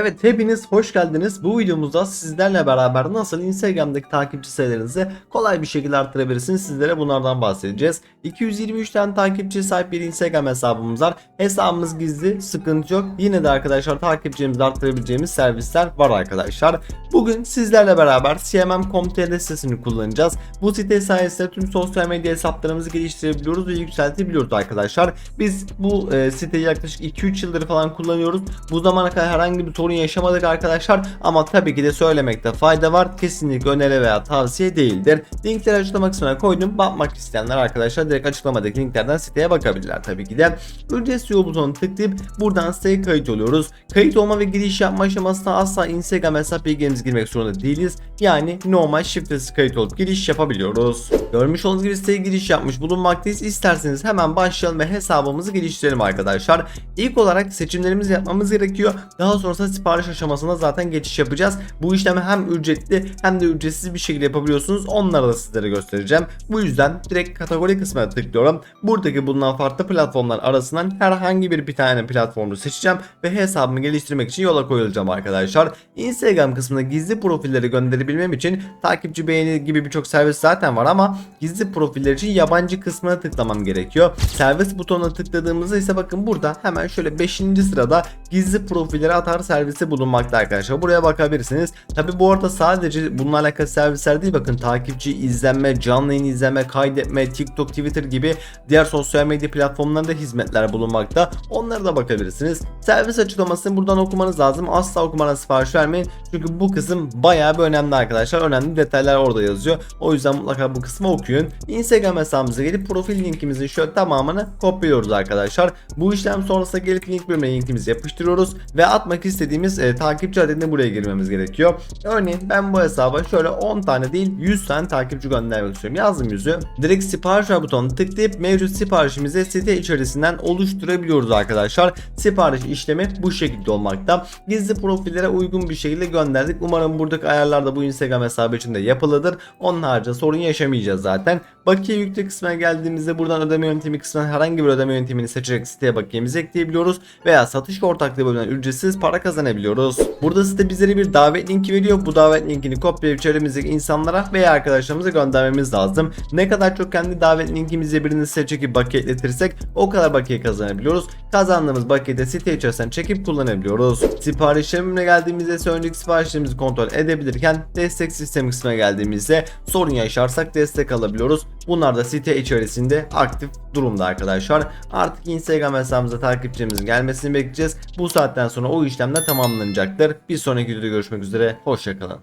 Evet hepiniz hoş geldiniz. Bu videomuzda sizlerle beraber nasıl Instagram'daki takipçi sayılarınızı kolay bir şekilde arttırabilirsiniz sizlere bunlardan bahsedeceğiz. 223 tane takipçi sahip bir Instagram hesabımız var. Hesabımız gizli, sıkıntı yok. Yine de arkadaşlar takipçilerimizi arttırabileceğimiz servisler var arkadaşlar. Bugün sizlerle beraber cmm.com.tr sitesini kullanacağız. Bu site sayesinde tüm sosyal medya hesaplarımızı geliştirebiliyoruz ve yükseltebiliyoruz arkadaşlar. Biz bu e, siteyi yaklaşık 2-3 yıldır falan kullanıyoruz. Bu zamana kadar herhangi bir sorun yaşamadık arkadaşlar ama tabii ki de söylemekte fayda var. Kesinlikle öneri veya tavsiye değildir. Linkleri açıklama kısmına koydum. Bakmak isteyenler arkadaşlar direkt açıklamadaki linklerden siteye bakabilirler tabii ki de. Ücretsiz yol butonuna tıklayıp buradan siteye kayıt oluyoruz. Kayıt olma ve giriş yapma aşamasında asla Instagram hesap bilgilerimizi girmek zorunda değiliz. Yani normal şifresiz kayıt olup giriş yapabiliyoruz. Görmüş olduğunuz gibi siteye giriş yapmış bulunmaktayız. İsterseniz hemen başlayalım ve hesabımızı geliştirelim arkadaşlar. İlk olarak seçimlerimizi yapmamız gerekiyor. Daha sonrasında sipariş aşamasına zaten geçiş yapacağız. Bu işlemi hem ücretli hem de ücretsiz bir şekilde yapabiliyorsunuz. Onları da sizlere göstereceğim. Bu yüzden direkt kategori kısmına tıklıyorum. Buradaki bulunan farklı platformlar arasından herhangi bir bir tane platformu seçeceğim ve hesabımı geliştirmek için yola koyulacağım arkadaşlar. Instagram kısmına gizli profilleri gönderebilmem için takipçi beğeni gibi birçok servis zaten var ama gizli profiller için yabancı kısmına tıklamam gerekiyor. Servis butonuna tıkladığımızda ise bakın burada hemen şöyle 5. sırada gizli profilleri atar servisi bulunmakta arkadaşlar. Buraya bakabilirsiniz. Tabi bu arada sadece bununla alakalı servisler değil bakın takipçi izlenme, canlı yayın izleme, kaydetme, TikTok, Twitter gibi diğer sosyal medya platformlarında hizmetler bulunmakta. Onlara da bakabilirsiniz. Servis açıklamasını buradan okumanız lazım. Asla okumadan sipariş vermeyin. Çünkü bu kısım bayağı bir önemli arkadaşlar. Önemli detaylar orada yazıyor. O yüzden mutlaka bu kısmı okuyun. Instagram hesabımıza gelip profil linkimizin şöyle tamamını kopyalıyoruz arkadaşlar. Bu işlem sonrasında gelip link bölümüne linkimizi yapıştırıyoruz ve atmak istediğimiz e, takipçi adedini buraya girmemiz gerekiyor. Örneğin ben bu hesaba şöyle 10 tane değil 100 tane takipçi göndermek istiyorum. Yazdım yüzü. Direkt sipariş butonuna tıklayıp mevcut siparişimizi site içerisinden oluşturabiliyoruz arkadaşlar. Sipariş işlemi bu şekilde olmakta. Gizli profillere uygun bir şekilde gönderdik. Umarım buradaki ayarlar da bu Instagram hesabı için de yapılıdır. Onun haricinde sorun yaşamayacağız zaten. Bakiye yükle kısmına geldiğimizde buradan ödeme yöntemi kısmından herhangi bir ödeme yöntemini seçerek siteye bakiyemizi ekleyebiliyoruz veya satış ortaklığı bölümünden ücretsiz para kazanabiliyoruz. Burada site bizlere bir davet linki veriyor. Bu davet linkini kopyalayıp çevremizdeki insanlara veya arkadaşlarımıza göndermemiz lazım. Ne kadar çok kendi davet linkimizi birini size çekip bakiye ekletirsek o kadar bakiye kazanabiliyoruz. Kazandığımız bakiyeyi de site içerisinden çekip kullanabiliyoruz. Siparişlerine geldiğimizde ise önceki siparişlerimizi kontrol edebilirken destek sistemi kısmına geldiğimizde sorun yaşarsak destek alabiliyoruz. Bunlar da site içerisinde aktif durumda arkadaşlar. Artık Instagram hesabımıza takipçilerimizin gelmesini bekleyeceğiz. Bu saatten sonra o işlemler tamamlanacaktır. Bir sonraki videoda görüşmek üzere. Hoşçakalın.